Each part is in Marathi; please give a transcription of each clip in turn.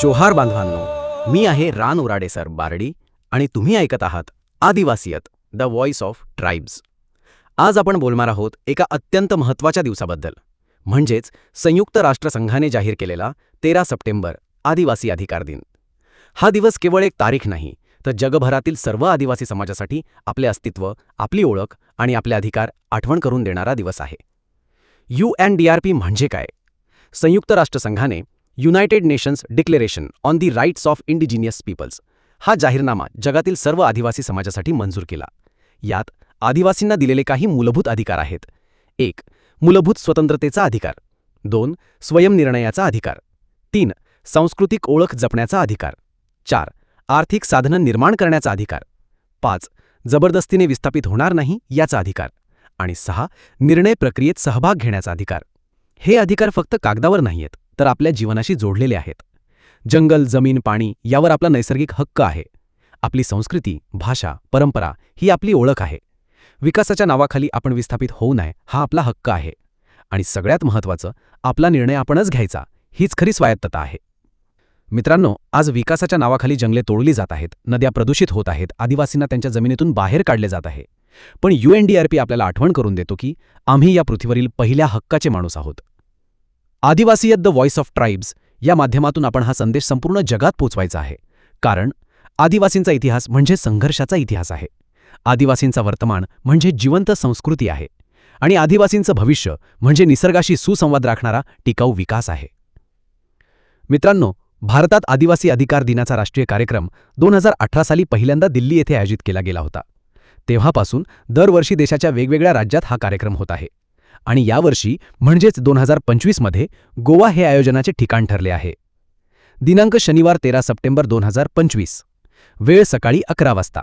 जोहार बांधवांनो मी आहे रान उराडे सर बारडी आणि तुम्ही ऐकत आहात Adivasiyat the voice of tribes आज आपण बोलणार आहोत एका अत्यंत महत्त्वाच्या दिवसाबद्दल. म्हणजेच संयुक्त राष्ट्रसंघाने जाहीर केलेला तेरा सप्टेंबर आदिवासी अधिकार दिन. हा दिवस केवळ एक तारीख नाही तर जगभरातील सर्व आदिवासी समाजासाठी आपले अस्तित्व आपली ओळख आणि आपले अधिकार आठवण करून देणारा दिवस आहे. U N D R P म्हणजे काय? संयुक्त राष्ट्रसंघाने United Nations declaration on the rights of indigenous peoples हा जाहीरनामा जगातील सर्व आदिवासी समाजासाठी मंजूर केला. यात आदिवासींना दिलेले काही मूलभूत अधिकार आहेत. एक मूलभूत स्वतंत्रतेचा अधिकार. दोन स्वयंनिर्णयाचा अधिकार. तीन सांस्कृतिक ओळख जपण्याचा अधिकार. चार आर्थिक साधनं निर्माण करण्याचा अधिकार. पाच जबरदस्तीने विस्थापित होणार नाही याचा अधिकार. आणि सहा निर्णय प्रक्रियेत सहभाग घेण्याचा अधिकार. हे अधिकार फक्त कागदावर नाहीयेत तर आपल्या जीवनाशी जोडलेले आहेत. जंगल जमीन पाणी यावर आपला नैसर्गिक हक्क आहे. आपली संस्कृती भाषा परंपरा ही आपली ओळख आहे. विकासाच्या नावाखाली आपण विस्थापित होऊ नये हा आपला हक्क आहे. आणि सगळ्यात महत्त्वाचं आपला निर्णय आपणच घ्यायचा हीच खरी स्वायत्तता आहे. मित्रांनो आज विकासाच्या नावाखाली जंगले तोडली जात आहेत नद्या प्रदूषित होत आहेत आदिवासींना त्यांच्या जमिनीतून बाहेर काढले जात आहे. पण U N D R P आपल्याला आठवण करून देतो की आम्ही या पृथ्वीवरील पहिल्या हक्काचे माणूस आहोत. Adivasiyat the voice of tribes या माध्यमातून आपण हा संदेश संपूर्ण जगात पोचवायचा आहे. कारण आदिवासींचा इतिहास म्हणजे संघर्षाचा इतिहास आहे. आदिवासींचा वर्तमान म्हणजे जिवंत संस्कृती आहे. आणि आदिवासींचं भविष्य म्हणजे निसर्गाशी सुसंवाद राखणारा टिकाऊ विकास आहे. मित्रांनो भारतात आदिवासी अधिकार दिनाचा राष्ट्रीय कार्यक्रम दोन हजार अठरा साली पहिल्यांदा दिल्ली येथे आयोजित केला गेला होता. तेव्हापासून दरवर्षी देशाच्या वेगवेगळ्या राज्यात हा कार्यक्रम होत आहे. आणि यावर्षी म्हणजेच दोन हजार पंचवीसमध्ये गोवा हे आयोजनाचे ठिकाण ठरले आहे. दिनांक शनिवार तेरा सप्टेंबर दोन हजार पंचवीस. वेळ सकाळी अकरा वाजता.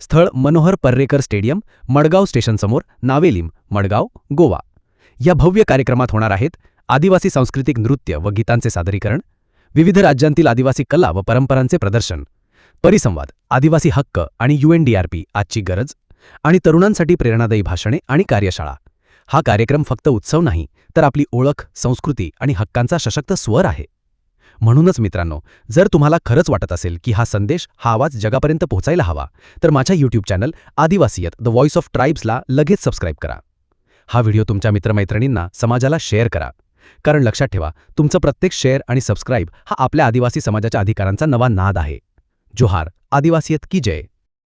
स्थळ मनोहर पर्रेकर स्टेडियम मडगाव स्टेशनसमोर नावेलीम मडगाव गोवा. या भव्य कार्यक्रमात होणार आहेत आदिवासी सांस्कृतिक नृत्य व गीतांचे सादरीकरण विविध राज्यांतील आदिवासी कला व परंपरांचे प्रदर्शन परिसंवाद आदिवासी हक्क आणि यूएनडीआरपी आजची गरज आणि तरुणांसाठी प्रेरणादायी भाषणे आणि कार्यशाळा. हा कार्यक्रम फक्त उत्सव नाही तर आपली ओळख संस्कृती आणि हक्कांचा सशक्त स्वर आहे. म्हणूनच मित्रांनो जर तुम्हाला खरंच वाटत असेल की हा संदेश हा आवाज जगापर्यंत पोहोचायला हवा तर माझ्या YouTube channel Adivasiyat the voice of ट्राईब्सला लगेच सबस्क्राईब करा. हा व्हिडिओ तुमच्या मित्रमैत्रिणींना समाजाला शेअर करा. कारण लक्षात ठेवा तुमचं प्रत्येक शेअर आणि सबस्क्राईब हा आपल्या आदिवासी समाजाच्या अधिकारांचा नवा नाद आहे. जोहार. आदिवासीयत की जय?